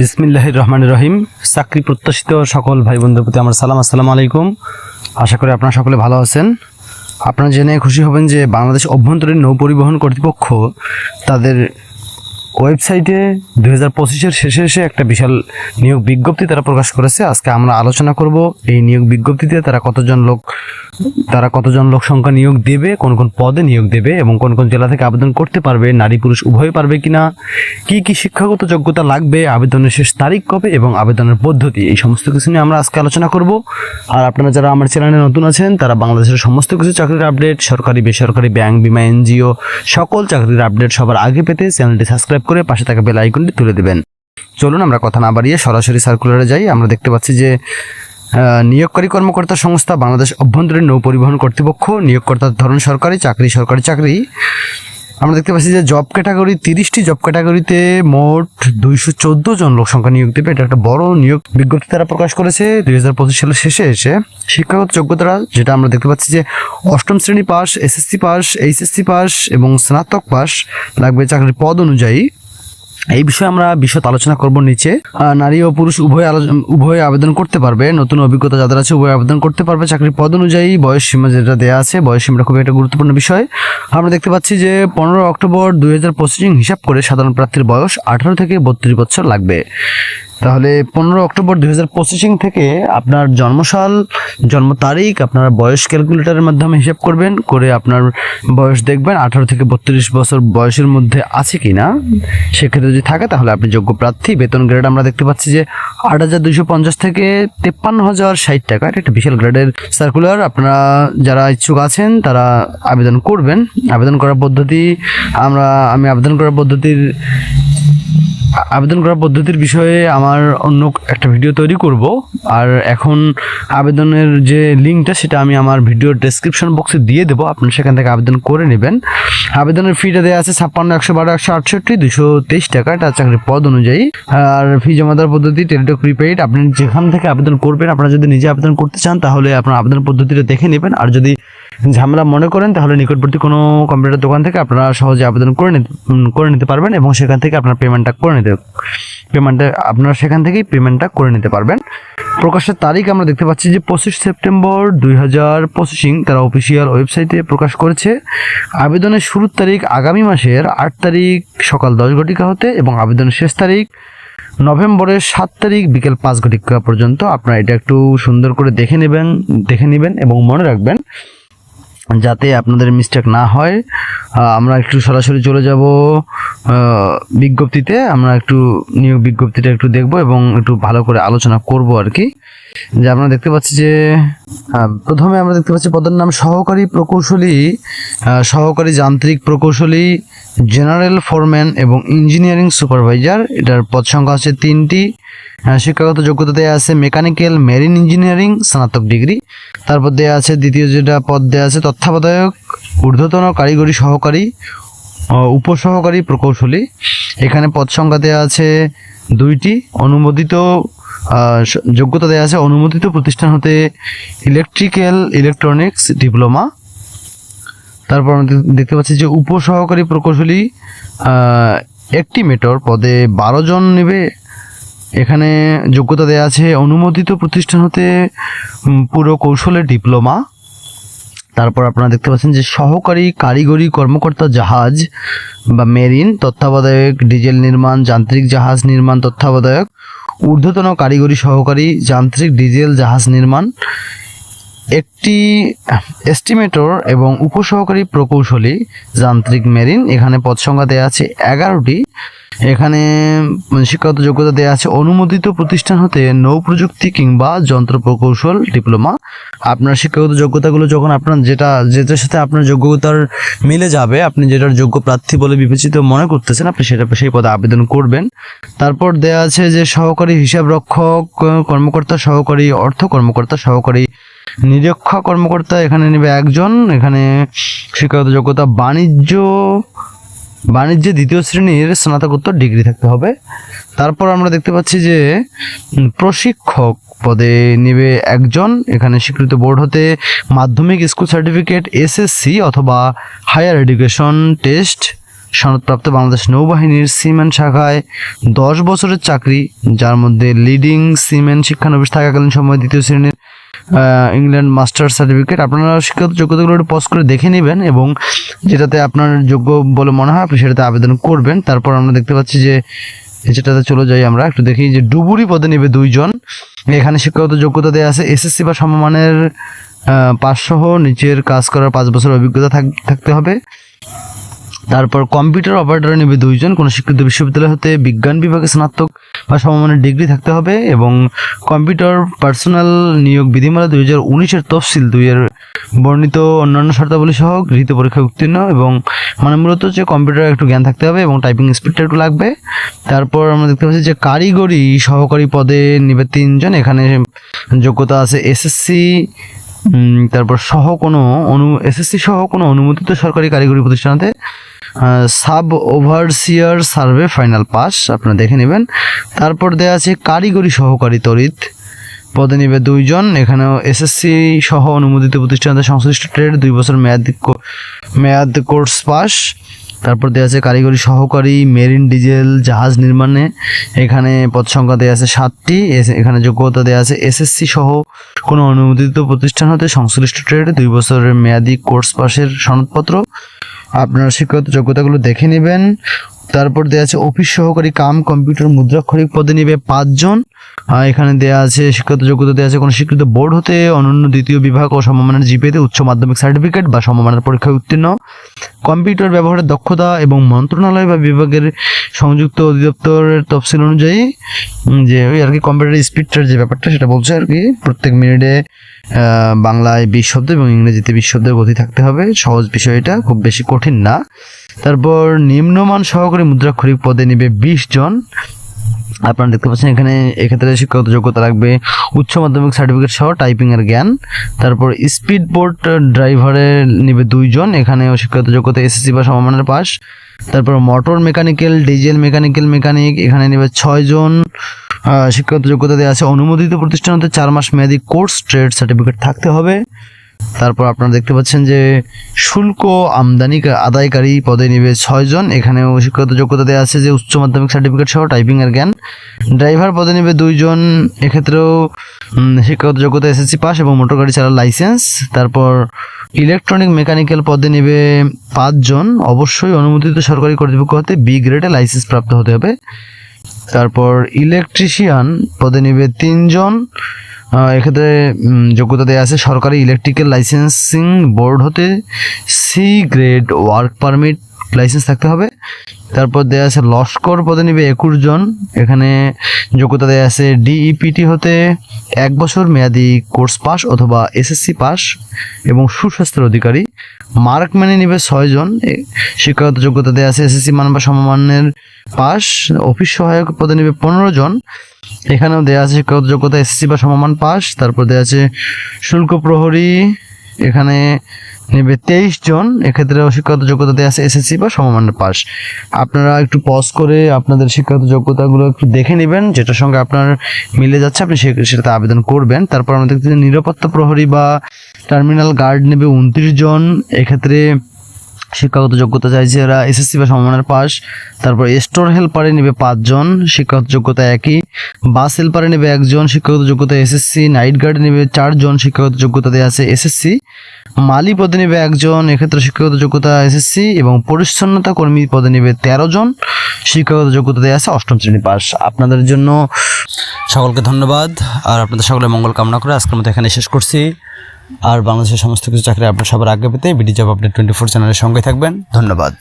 বিসমিল্লাহ রহমান রহিম। চাকরি প্রত্যাশিত সকল ভাই বন্ধুর প্রতি আমার সালাম। আসসালামু আলাইকুম। আশা করি আপনারা সকলে ভালো আছেন। আপনারা জেনে খুশি হবেন যে বাংলাদেশ অভ্যন্তরীণ নৌ পরিবহন কর্তৃপক্ষ তাদের ওয়েবসাইটে দুই হাজার পঁচিশের শেষে এসে একটা বিশাল নিয়োগ বিজ্ঞপ্তি তারা প্রকাশ করেছে। আজকে আমরা আলোচনা করব এই নিয়োগ বিজ্ঞপ্তিতে তারা কতজন লোক, তারা কতজন লোক সংখ্যা নিয়োগ দেবে, কোন কোন পদে নিয়োগ দেবে এবং কোন কোন জেলা থেকে আবেদন করতে পারবে, নারী পুরুষ উভয় পারবে কিনা, কি কি শিক্ষাগত যোগ্যতা লাগবে, আবেদনের শেষ তারিখ কবে এবং আবেদনের পদ্ধতি, এই সমস্ত কিছু নিয়ে আমরা আজকে আলোচনা করব। আর আপনারা যারা আমার চ্যানেলে নতুন আছেন, তারা বাংলাদেশের সমস্ত কিছু চাকরির আপডেট, সরকারি, বেসরকারি, ব্যাংক, বিমা, এনজিও, সকল চাকরির আপডেট সবার আগে পেতে চ্যানেলটি সাবস্ক্রাইব করে পাশে থাকা বেল আইকনটি তুলে দেবেন। চলুন আমরা কথা না বাড়িয়ে সরাসরি সার্কুলারে যাই। আমরা দেখতে পাচ্ছি যে নিয়োগকারী কর্মকর্তা সংস্থা বাংলাদেশ অভ্যন্তরীণ নৌ পরিবহন কর্তৃপক্ষ নিয়োগকর্তার ধরন সরকারি, চাকরি সরকারি, চাকরি। আমরা দেখতে পাচ্ছি যে জব ক্যাটাগরি তিরিশটি জব ক্যাটাগরিতে মোট দুইশো চোদ্দ জন লোক সংখ্যা নিয়োগ দেবে। এটা একটা বড় নিয়োগ বিজ্ঞপ্তি তারা প্রকাশ করেছে দুই হাজার পঁচিশ সালের শেষে এসে। শিক্ষাগত যোগ্যতা যেটা আমরা দেখতে পাচ্ছি যে অষ্টম শ্রেণি pass SSC pass HSC pass এবং স্নাতক পাস লাগবে চাকরির পদ অনুযায়ী। এই বিষয়ে আমরা বিশদ আলোচনা করব নিচে। নারী ও পুরুষ উভয় উভয় আবেদন করতে পারবে। নতুন অভিজ্ঞতা যাদের আছে উভয় আবেদন করতে পারবে। চাকরির পদ অনুযায়ী বয়স সীমা যেটা দেওয়া আছে, বয়স সীমাটা খুবই একটা গুরুত্বপূর্ণ বিষয়। আমরা দেখতে পাচ্ছি যে পনেরো অক্টোবর দুই হাজার পঁচিশ হিসাব করে সাধারণ প্রার্থীর বয়স আঠারো থেকে বত্রিশ বছর লাগবে। তাহলে পনেরো অক্টোবর দুই হাজার পঁচিশিং থেকে আপনার জন্মসাল, জন্ম তারিখ, আপনার বয়স ক্যালকুলেটরের মাধ্যমে হিসাব করবেন, করে আপনার বয়স দেখবেন, আঠারো থেকে বত্রিশ বছর বয়সের মধ্যে আছে কি না সেক্ষেত্রে যদি থাকে, তাহলে আপনি যোগ্য প্রার্থী। বেতন গ্রেড আমরা দেখতে পাচ্ছি যে আট হাজার দুইশো পঞ্চাশ থেকে তেপ্পান্ন হাজার ষাট টাকা। এটা একটা বিশাল গ্রেডের সার্কুলার আপনারা যারা ইচ্ছুক আছেন, তারা আবেদন করবেন। আবেদন করার পদ্ধতি, আমরা, আমি আবেদন করার পদ্ধতির আবেদন করার পদ্ধতির বিষয়ে আমার অন্য একটা ভিডিও তৈরি করব। আর এখন আবেদনের যে লিঙ্কটা, সেটা আমি আমার ভিডিওর ডেসক্রিপশন বক্সে দিয়ে দেবো। আপনি সেখান থেকে আবেদন করে নেবেন। আবেদনের ফিটা দেওয়া আছে ছাপ্পান্ন, একশো বারো, একশো আটষট্টি, দুশো তেইশ টাকা। এটা চাকরির পদ অনুযায়ী। আর ফি জমা দেওয়ার পদ্ধতি টেলিটক প্রিপেইড আপনি যেখান থেকে আবেদন করবেন, আপনারা যদি নিজে আবেদন করতে চান, তাহলে আপনার আবেদন পদ্ধতিটা দেখে নেবেন। আর যদি ঝামেলা মনে করেন, তাহলে নিকটবর্তী কোনো কম্পিউটার দোকান থেকে আপনারা সহজে আবেদন করে করে নিতে পারবেন এবং সেখান থেকে আপনার পেমেন্টটা করে নিতে, পেমেন্টটা, আপনারা সেখান থেকেই পেমেন্টটা করে নিতে পারবেন। প্রকাশের তারিখ আমরা দেখতে পাচ্ছি যে পঁচিশ সেপ্টেম্বর দুই হাজার পঁচিশিং তারা অফিসিয়াল ওয়েবসাইটে প্রকাশ করেছে। আবেদনের শুরুর তারিখ আগামী মাসের আট তারিখ সকাল দশ ঘটিকা হতে এবং আবেদনের শেষ তারিখ নভেম্বরের সাত তারিখ বিকেল পাঁচ ঘটিকা পর্যন্ত। আপনারা এটা একটু সুন্দর করে দেখে নেবেন দেখে নেবেন এবং মনে রাখবেন যাতে আপনাদের মিস্টেক না হয়। আমরা একটু সরাসরি চলে যাব বিজ্ঞপ্তিতে। আমরা একটু নিয়োগ বিজ্ঞপ্তিটা একটু দেখব এবং একটু ভালো করে আলোচনা করব আর কি। যে আমরা দেখতে পাচ্ছি যে আহ, প্রথমে আমরা দেখতে পাচ্ছি পদের নাম সহকারী প্রকৌশলী সহকারী যান্ত্রিক প্রকৌশলী জেনারেল ফোরম্যান এবং ইঞ্জিনিয়ারিং সুপারভাইজার। এটার পদ সংখ্যা আছে তিনটি। শিক্ষাগত যোগ্যতা দেওয়া আছে মেকানিক্যাল মেরিন ইঞ্জিনিয়ারিং স্নাতক ডিগ্রি। তারপর দেওয়া আছে দ্বিতীয় যেটা পদ দেওয়া আছে তত্ত্বাবধায়ক ঊর্ধ্বতন কারিগরি সহকারী উপসহকারী প্রকৌশলী। এখানে পদ সংখ্যা দেওয়া আছে দুইটি। অনুমোদিত যোগ্যতা দেওয়া আছে অনুমোদিত প্রতিষ্ঠান হতে ইলেকট্রিক্যাল ইলেকট্রনিক্স ডিপ্লোমা তারপর দেখতে পাচ্ছি যে উপসহকারী প্রকৌশলী মেটর পদে বারো জন নেবে। এখানে যোগ্যতা দেওয়া আছে অনুমোদিত প্রতিষ্ঠান হতে পুরো কৌশলের ডিপ্লোমা। তারপর আপনারা দেখতে পাচ্ছেন যে সহকারী কারিগরি কর্মকর্তা জাহাজ বা মেরিন, তত্ত্বাবধায়ক, ডিজেল নির্মাণ, যান্ত্রিক জাহাজ নির্মাণ, তত্ত্বাবধায়ক ঊর্ধ্বতন কারিগরি সহকারী যান্ত্রিক ডিজেল জাহাজ নির্মাণ, একটি এস্টিমেটর এবং উপসহকারী প্রকৌশলী যান্ত্রিক মেরিন, এখানে পদ দেওয়া আছে এগারোটি। এখানে শিক্ষাগত যোগ্যতা দেওয়া আছে। অনুমোদিত প্রতিষ্ঠান হতে নৌ প্রযুক্তি কিংবা যন্ত্র প্রকৌশল ডিপ্লোমা। আপনার শিক্ষাগত যোগ্যতাগুলো যখন আপনার যেটা, যেটার সাথে আপনার যোগ্যতার মিলে যাবে, আপনি যেটার যোগ্য প্রার্থী বলে বিবেচিত মনে করতেছেন, আপনি সেটা, সেই পদে আবেদন করবেন। তারপর দেওয়া আছে যে সহকারী হিসাব রক্ষক, কর্মকর্তা, সহকারী অর্থ কর্মকর্তা, সহকারী নিরীক্ষা কর্মকর্তা, এখানে নেবে একজন। এখানে শিক্ষাগত যোগ্যতা বাণিজ্য বাণিজ্যে দ্বিতীয় শ্রেণির স্নাতকোত্তর ডিগ্রি থাকতে হবে। তারপর আমরা দেখতে পাচ্ছি যে প্রশিক্ষক পদে নেবে একজন। এখানে স্বীকৃত বোর্ড হতে মাধ্যমিক স্কুল সার্টিফিকেট, এসএসসি অথবা হায়ার এডুকেশন টেস্ট, সনদপ্রাপ্ত বাংলাদেশ নৌবাহিনীর সিমেন্ট শাখায় দশ বছরের চাকরি, যার মধ্যে লিডিং সিমেন্ট শিক্ষানবিশ থাকাকালীন সময় দ্বিতীয় শ্রেণির ইংল্যান্ড মাস্টার সার্টিফিকেট আপনারা শিক্ষাগত যোগ্যতাগুলো একটু পজ করে দেখে নেবেন এবং যেটাতে আপনার যোগ্য বলে মনে হয়, আপনি সেটাতে আবেদন করবেন। তারপর আমরা দেখতে পাচ্ছি যে যেটাতে চলে যাই আমরা, একটু দেখি যে ডুবুরি পদে নেবে দুইজন। এখানে শিক্ষাগত যোগ্যতা দেওয়া আছে এসএসসি বা সমমানের পাঁচ সহ নিচের কাজ করার পাঁচ বছর অভিজ্ঞতা থাক- থাকতে হবে। তারপর কম্পিউটার অপারেটর নেবে দুইজন, কোনো শিক্ষিত বিশ্ববিদ্যালয় হতে বিজ্ঞান বিভাগে স্নাতক বা সমমানের ডিগ্রি থাকতে হবে এবং কম্পিউটার পার্সোনাল নিয়োগ বিধিমালা দুই হাজার উনিশের তফসিল দুই দুইয়ের বর্ণিত অন্যান্য শর্তাবলী সহ গৃহীত পরীক্ষা উত্তীর্ণ এবং মানে মূলত যে কম্পিউটার একটু জ্ঞান থাকতে হবে এবং টাইপিং স্পিডটা একটু লাগবে। তারপর আমরা দেখতে পাচ্ছি যে কারিগরি সহকারী পদে নেবে তিনজন, এখানে যোগ্যতা আছে এসএসসি তারপর সহ কোনো অনু এসএসসি সহ কোনো অনুমোদিত সরকারি কারিগরি প্রতিষ্ঠানতে sub overseer survey final pass আপনারা দেখে নেবেন। তারপর দেওয়া আছে কারিগরি সহকারী তড়িৎ। পদে নেবে দুইজন, এখানেও এসএসসি সহ অনুমোদিত প্রতিষ্ঠানতে সংশ্লিষ্ট ট্রেড দুই বছর মেয়াদ মেয়াদ কোর্স পাস তারপর দেওয়া আছে কারিগরি সহকারী, মেরিন ডিজেল, জাহাজ নির্মাণে। এখানে পদ সংখ্যা দেওয়া আছে সাতটি। এখানে যোগ্যতা দেওয়া আছে এসএসসি সহ কোনো অনুমোদিত প্রতিষ্ঠান হতে সংশ্লিষ্ট ট্রেডে, দুই বছরের মেয়াদি কোর্স পাশের সনদপত্র। আপনার শিক্ষাগত যোগ্যতাগুলো দেখে নেবেন। তারপর দেওয়া আছে অফিস সহকারী কাম, কম্পিউটার, মুদ্রাক্ষরিক পদে নেবে পাঁচজন। এখানে দেওয়া আছে শিক্ষাগত যোগ্যতা দেওয়া আছে কোনো স্বীকৃত বোর্ড হতে, অনন্য দ্বিতীয় বিভাগ ও সমমানের জিপিএতে উচ্চ মাধ্যমিক সার্টিফিকেট বা সমমানের পরীক্ষায় উত্তীর্ণ। কম্পিউটার ব্যবহারের দক্ষতা এবং মন্ত্রণালয় বা বিভাগের সংযুক্ত অধিদপ্তরের তফসিল অনুযায়ী যে ওই আর কি কম্পিউটার স্পিডটার যে ব্যাপারটা সেটা বলছে আর কি, প্রত্যেক মিনিটে বাংলায় বিশ শব্দ এবং ইংরেজিতে বিশ শব্দের গতি থাকতে হবে। সহজ বিষয় এটা, খুব বেশি কঠিন না। তারপর নিম্নমান সহকারী মুদ্রাক্ষরিক পদে নেবে বিশ জন। আপনারা দেখতে পাচ্ছেন এখানে এক্ষেত্রে শিক্ষাগত যোগ্যতা লাগবে উচ্চ মাধ্যমিক সার্টিফিকেট সহ টাইপিং এর জ্ঞান। তারপর স্পিড বোট ড্রাইভারে নেবে দুইজন এখানেও শিক্ষাগত যোগ্যতা এসএসসি বা সমমানের পাস তারপর motor mechanical diesel mechanical mechanic এখানে নেবে ছয়জন শিক্ষাগত যোগ্যতা দেওয়া আছে, অনুমোদিত প্রতিষ্ঠান হতে চার মাস মেয়াদি কোর্স ট্রেড সার্টিফিকেট থাকতে হবে। তারপর আপনারা দেখতে পাচ্ছেন যে শুল্ক আমদানি আদায়কারী পদে নিবে ছয়জন এখানেও শিক্ষাগত যোগ্যতা দেওয়া আছে যে উচ্চ মাধ্যমিক সার্টিফিকেট সহ টাইপিং এর জ্ঞান। ড্রাইভার পদে নিবে দুইজন এক্ষেত্রেও শিক্ষাগত যোগ্যতা এসএসসি পাস এবং মোটর গাড়ি চালার লাইসেন্স তারপর ইলেকট্রনিক মেকানিক্যাল পদে নিবে পাঁচজন অবশ্যই অনুমোদিত সরকারি কর্তৃপক্ষ হতে বি গ্রেডে লাইসেন্স প্রাপ্ত হতে হবে। তারপর ইলেকট্রিশিয়ান পদে নিবে তিনজন এক্ষেত্রে যোগ্যতা দেওয়া আছে সরকারি ইলেকট্রিক্যাল লাইসেন্সিং বোর্ড হতে C grade work permit licence থাকতে হবে। তারপর দেওয়া আছে লস্কর পদে নিবে একুশ জন। এখানে যোগ্যতা দেওয়া আছে ডিইপিটি হতে এক বছর মেয়াদি কোর্স পাস অথবা এসএসসি পাস এবং সুস্বাস্থ্যের অধিকারী। মার্ক মেনে নিবে ছয়জন শিক্ষাগত যোগ্যতা দেওয়া আছে এসএসসি মান বা সমমানের পাস। অফিস সহায়ক পদে নিবে পনেরো জন। এখানেও দেওয়া আছে যোগ্যতা এসসি বা সমমান পাস, তারপর দেওয়া আছে শুল্ক প্রহরী, এখানে নেবে তেইশ জন এক্ষেত্রে শিক্ষাগত যোগ্যতা দেওয়া আছে এসএসসি বা সমমানের পাস। আপনারা একটু পজ করে আপনাদের শিক্ষাগত যোগ্যতাগুলো একটু দেখে নেবেন, যেটার সঙ্গে আপনার মিলে যাচ্ছে, আপনি সেটাতে আবেদন করবেন। তারপর আমরা দেখতে নিরাপত্তা প্রহরী বা টার্মিনাল গার্ড নেবে উনত্রিশ জন, এক্ষেত্রে শিক্ষাগত যোগ্যতা চাইছে এরা এসএসসি বা সমমানের পাস। তারপর স্টোর হেল্পারে নেবে পাঁচজন, শিক্ষাগত যোগ্যতা একই। বাস হেল্পারে নেবে একজন, শিক্ষাগত যোগ্যতা এসএসসি নাইট গার্ডে নেবে চারজন, শিক্ষাগত যোগ্যতা দেওয়া আছে এসএসসি মালি পদে নেবে একজন, এক্ষেত্রে শিক্ষাগত যোগ্যতা এসএসসি এবং পরিচ্ছন্নতা কর্মী পদে নেবে তেরো জন শিক্ষাগত যোগ্যতা দেওয়া আছে অষ্টম শ্রেণি পাস। আপনাদের জন্য সকলকে ধন্যবাদ, আর আপনাদের সকলের মঙ্গল কামনা করে আজকের মতো এখানে শেষ করছি। আর বাংলাদেশের সমস্ত কিছু চাকরি আপনার সবার আগে পেতে BD job update twenty four চ্যানেলের সঙ্গে থাকবেন। ধন্যবাদ।